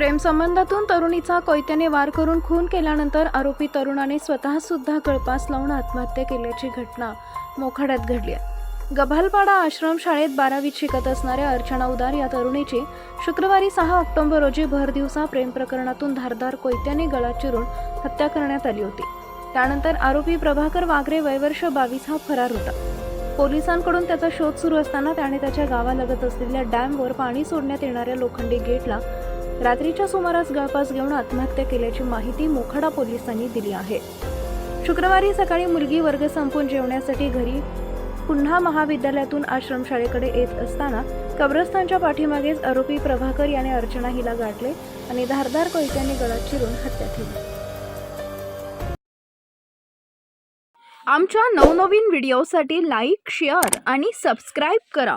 प्रेमसंबंधातून तरुणीचा कोयत्याने वार करून खून केल्यानंतर आरोपी तरुणाने स्वतः सुद्धा गळपास लावून आत्महत्या केल्याची घटना मोखाड्यात घडली आहे. गभालपाडा आश्रमशाळेत बारावीत शिकत असणाऱ्या अर्चना उदार या तरुणीची शुक्रवारी सहा ऑक्टोबर रोजी भरदिवसा प्रेम प्रकरणातून धारदार कोयत्याने गळा चिरून हत्या करण्यात आली होती. त्यानंतर आरोपी प्रभाकर वागरे वयवर्ष बावीस हा फरार होता. पोलिसांकडून त्याचा शोध सुरू असताना त्याने त्याच्या गावालगत असलेल्या डॅमवर पाणी सोडण्यात येणाऱ्या लोखंडी गेटला रात्रीच्या सुमारास गळपास घेऊन आत्महत्या केल्याची माहिती मोखाडा पोलिसांनी दिली आहे. शुक्रवारी सकाळी मुलगी वर्ग संपून जेवण्यासाठी घरी पुन्हा महाविद्यालयातून आश्रमशाळेकडे येत असताना कब्रस्तानच्या पाठीमागेच आरोपी प्रभाकर याने अर्चना हिला गाठले आणि धारदार कोयत्याने गळा चिरून हत्या केली. आमच्या नवनवीन व्हिडिओसाठी लाईक शेअर आणि सबस्क्राईब करा.